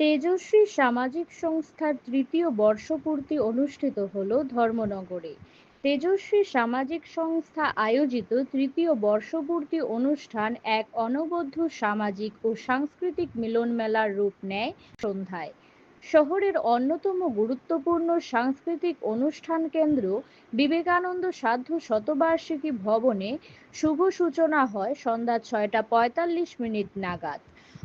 তেজস্বী সামাজিক সংস্থার তৃতীয় বর্ষপূর্তি অনুষ্ঠিত হল ধর্মনগরে। তেজস্বী সামাজিক সংস্থা আয়োজিত তৃতীয় বর্ষপূর্তি অনুষ্ঠান এক অনবদ্য সামাজিক ও সাংস্কৃতিক মিলনমেলার রূপ নেয় সন্ধ্যায়। শহরের অন্যতম গুরুত্বপূর্ণ সাংস্কৃতিক অনুষ্ঠান কেন্দ্র বিবেকানন্দ সাধ্য শতবার্ষিকী ভবনে শুভ সূচনা হয় সন্ধ্যা ছয়টা পঁয়তাল্লিশ মিনিট নাগাদ।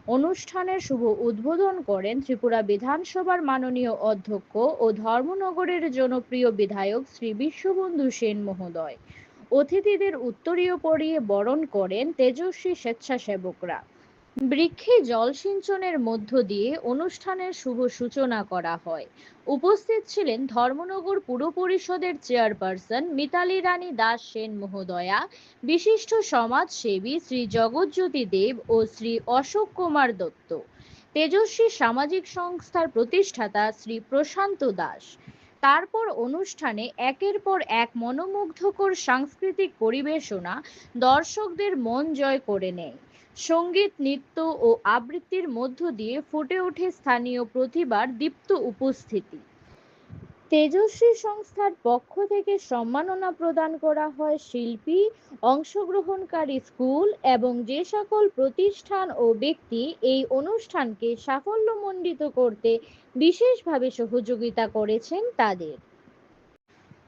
অনুষ্ঠানের শুভ উদ্বোধন করেন ত্রিপুরা বিধানসভার মাননীয় অধ্যক্ষ ও ধর্মনগরের জনপ্রিয় বিধায়ক শ্রী বিশ্ববন্ধু সেন মহোদয়। অতিথিদের উত্তরীয় পরিয়ে বরণ করেন তেজস্বী স্বেচ্ছাসেবকরা। বৃক্ষে জলসিঞ্চনের মধ্য দিয়ে অনুষ্ঠানের শুভ সূচনা করা হয়। উপস্থিত ছিলেন ধর্মনগর পুর পরিষদের চেয়ারপারসন মিতালি রানী দাস সেন মহোদয়া, বিশিষ্ট সমাজসেবী শ্রী জগৎজ্যোতি দেব ও শ্রী অশোক কুমার দত্ত, তেজস্বী সামাজিক সংস্থার প্রতিষ্ঠাতা শ্রী প্রশান্ত দাস। তারপর অনুষ্ঠানে একের পর এক মনোমুগ্ধকর সাংস্কৃতিক পরিবেশনা দর্শকদের মন জয় করে নেয়। সংগীত, নৃত্য ও আবৃত্তির মধ্য দিয়ে ফুটে ওঠে স্থানীয় প্রতিভার দীপ্ত উপস্থিতি। তেজস্বী সংস্থার পক্ষ থেকে সম্মাননা প্রদান করা হয় শিল্পী, অংশগ্রহণকারী স্কুল এবং যে সকল প্রতিষ্ঠান ও ব্যক্তি এই অনুষ্ঠানকে সাফল্যমণ্ডিত করতে বিশেষভাবে সহযোগিতা করেছেন তাদের।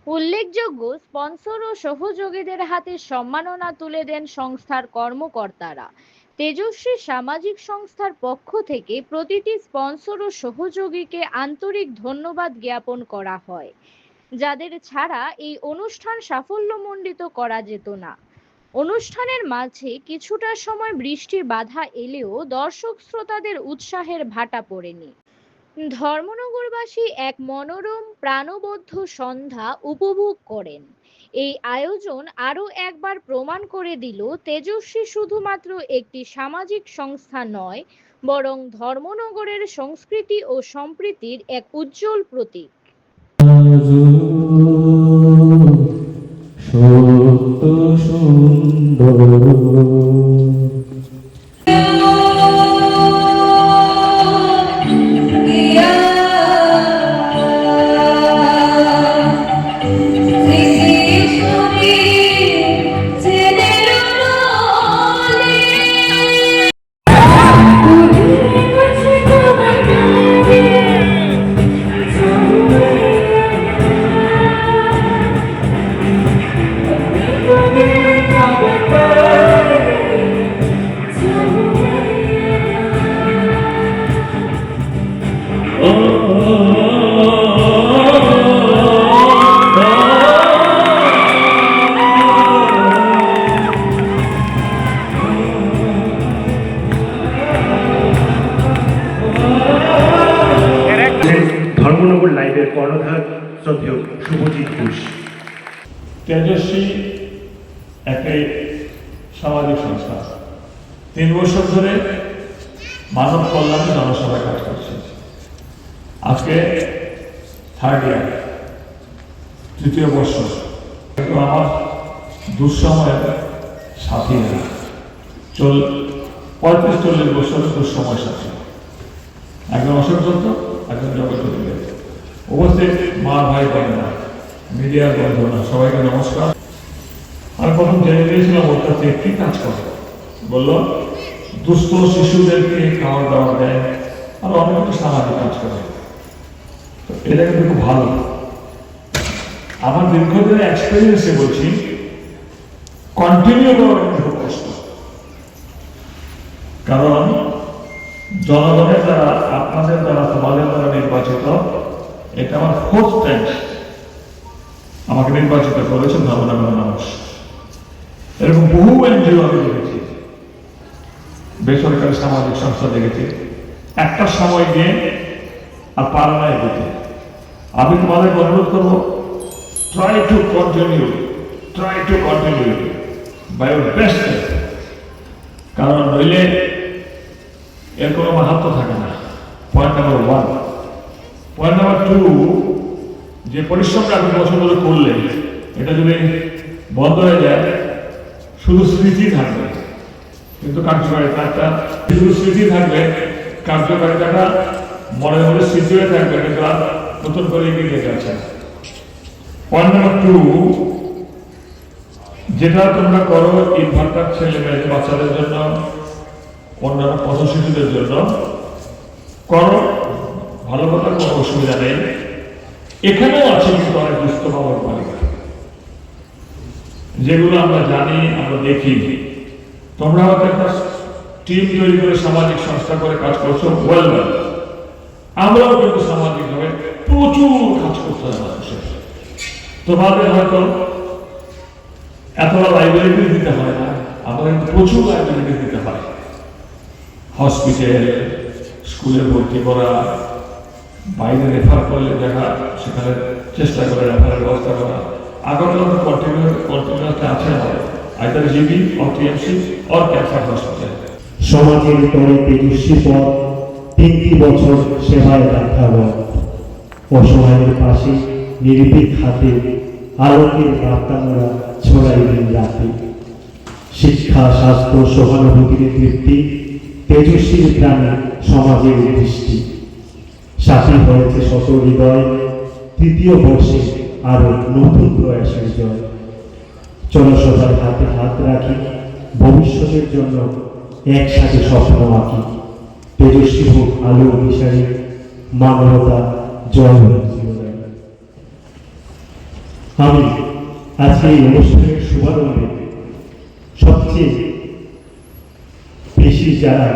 উল্লেখযোগ্য স্পন্সর ও সহযোগীদের হাতে সম্মাননা তুলে দেন সংস্থার কর্মকর্তারা। তেজস্বী সামাজিক সংস্থার পক্ষ থেকে প্রতিটি স্পন্সর ও সহযোগীকে আন্তরিক ধন্যবাদ জ্ঞাপন করা হয়। যাদের ছাড়া এই অনুষ্ঠান সাফল্যমণ্ডিত করা যেত না। অনুষ্ঠানের মাঝে কিছুটা সময় বৃষ্টির বাধা এলেও দর্শক শ্রোতাদের উৎসাহের ভাটা পড়েনি। ধর্মনগরবাসী এক মনোরম, প্রাণবদ্ধ সন্ধ্যা উপভোগ করেন। এই আয়োজন আরও একবার প্রমাণ করে দিল তেজস্বী শুধুমাত্র একটি সামাজিক সংস্থা নয়, বরং ধর্মনগরের সংস্কৃতি ও সম্প্রীতির এক উজ্জ্বল প্রতীক। সত্য সুন্দর। ধর্মনগর লাইভের কর্ণধার শ্রদ্ধেয় শুভজিৎ ঘোষ। তেজস্বী একটি সামাজিক সংস্থা। তিন বছর ধরে মানব কল্যাণে জনসভায় কাজ করছে। আজকে থার্ড ইয়ার তৃতীয় বর্ষ আমার দুঃসময়ের সাথী না চল, পঁয়ত্রিশ চল্লিশ বছর দুঃসময় সাথী। একজন অশোক একজন জগৎ উপস্থিত মা ভাই বোনেরা মিডিয়ার বন্ধুরা, সবাইকে নমস্কার। আমি প্রথম জেনে নিয়েছিলাম ওর কাছে একটি কাজ করে? বলল, দুস্থ শিশুদেরকে খাওয়া দাওয়া দেয় আর অনেক কিছু সামাজিক কাজ করে। তো এটা কিন্তু খুব ভালো। আমার দীর্ঘদিনের এক্সপিরিয়েন্সে বলছি কন্টিনিউ করা খুব কষ্ট। কারণ জনগণের দ্বারা, আপনাদের দ্বারা, তোমাদের দ্বারা নির্বাচিত এটা আমার ফোর্থ টাইম আমাকে নির্বাচিত করেছেন ধর্মনগর মানুষ। এরকম বহু এনজিও আমি দেখেছি। বেসরকারি সামাজিক সংস্থা দেখেছি। একটা সময় গিয়ে আর পারা দিতে আমি তোমাদের অনুরোধ করব try to continue try to continue by your best কারণ নইলে এর কোনো মাহাত্ম থাকে না। Point number one point number two যে পরিশ্রমটা আপনি বছর ধরে করলেন, এটা যদি বন্ধ হয়ে যায়, শুধু স্মৃতি থাকবে। কিন্তু কার্যকারিতা, একটা শুধু স্মৃতি থাকবে কার্যকারিতাটা মনে মনে স্মৃতি হয়ে থাকবে কিন্তু আর নতুন করে এগিয়ে যাচ্ছে পয়েন্ট নাম্বার টু যেটা তোমরা করো ইনভার্টার ছেলে মেয়ে বাচ্চাদের জন্য, অন্যান্য পথ শিশুদের জন্য, করো ভালো কথা কোনো অসুবিধা নেই। এখানেও আছে কিন্তু অনেক দুস্থ বাবার বালিকা যেগুলো আমরা জানি, আমরা দেখি। তোমরা হয়তো একটা টিম তৈরি করে সামাজিক সংস্থা করে কাজ করছ ওয়েল আমরাও কিন্তু সামাজিকভাবে প্রচুর কাজ করতে মানুষের। তোমাদের হয়তো এতটা লাইব্রেরি দিতে হয় না, আমাদের কিন্তু প্রচুর লাইব্রেরি দিতে হয়। হসপিটাল স্কুলে ভর্তি করা বাইরে রেফার করলে দেখা, সেখানে চেষ্টা করে রেফারের ব্যবস্থা করা। আগামী কন্টিনিউ কন্টিনিউসটা আছে either GB or TMC or cancer hospital সমাজের তিনটি বছর সেবায় অসহায়ের পাশে নির্ভীক হাতে আলোকের ছড়াই দিন রাতে। শিক্ষা, স্বাস্থ্য, সহানুভূতির তৃপ্তি তেজস্বীর গ্রামে সমাজের দৃষ্টি। সাথী হয়েছে শত হৃদয়, তৃতীয় বর্ষে আরও নতুন প্রয়াসের জয় চলো সবার হাতে হাত রাখি, ভবিষ্যতের জন্য একসাথে স্বপ্ন আঁকি তেজস্বী হোক আলো মিশারি মানবতা জয়। আমি আজকে এই অনুষ্ঠানের শুভারম্ভে সবচেয়ে বেশি যারা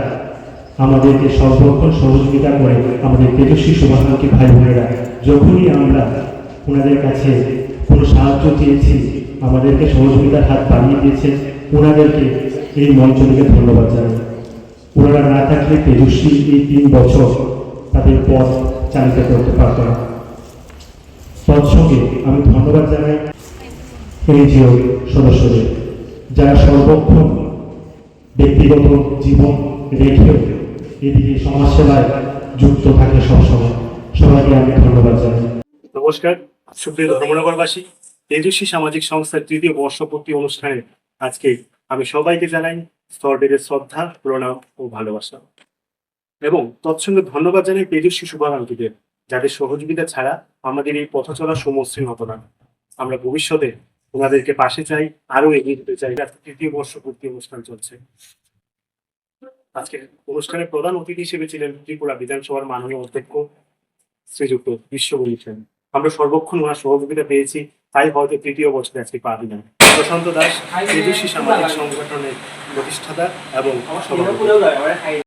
আমাদেরকে সর্বক্ষণ সহযোগিতা করে আমাদের তেজস্বী শুভাকাঙ্ক্ষী ভাই বোনেরা, যখনই আমরা ওনাদের কাছে কোনো সাহায্য চেয়েছি, আমাদেরকে সহযোগিতার হাত বাড়িয়ে দিয়েছেন ওনাদেরকে এই মঞ্চ থেকে ধন্যবাদ জানাই। ওনারা না থাকলে তেজস্বী এই তিন বছর তাদের পথ চালিত করতে পারত না। তৎসঙ্গে আমি ধন্যবাদ জানাই এনজিও সদস্যদের, যারা সর্বক্ষণ ব্যক্তিগত জীবন রেখেও এদিকে সমাজসেবায় যুক্ত থাকে সবসময়। সবাইকে আমি ধন্যবাদ জানাই। নমস্কার, সুপ্রিয় ধর্মনগরবাসী, তেজস্বী সামাজিক সংস্থার তৃতীয় বর্ষপূর্তি অনুষ্ঠানে আজকে আমি সবাইকে জানাই স্তরডের শ্রদ্ধা, প্রণাম ও ভালোবাসা। এবং তৎসঙ্গে ধন্যবাদ জানাই তেজস্বী শুভাকাঙ্ক্ষীদের, যাদের সহযোগিতা ছাড়া আমাদের এই পথ চলা সমশ্রী হতো না। আমরা ভবিষ্যতে ওনাদেরকে পাশে চাই আরও এগিয়ে যেতে চাই। তৃতীয় বর্ষপূর্তি অনুষ্ঠান চলছে। আজকে অনুষ্ঠানে প্রধান অতিথি হিসেবে ছিলেন ত্রিপুরা বিধানসভার মাননীয় অধ্যক্ষ শ্রীযুক্ত বিশ্ববলী সেন। আমরা সর্বক্ষণ ওনার সহযোগিতা পেয়েছি, তাই হয়তো তৃতীয় বছরে আজকে পা দিলাম প্রশান্ত দাস তেজস্বী সামাজিক সংগঠনের প্রতিষ্ঠাতা এবং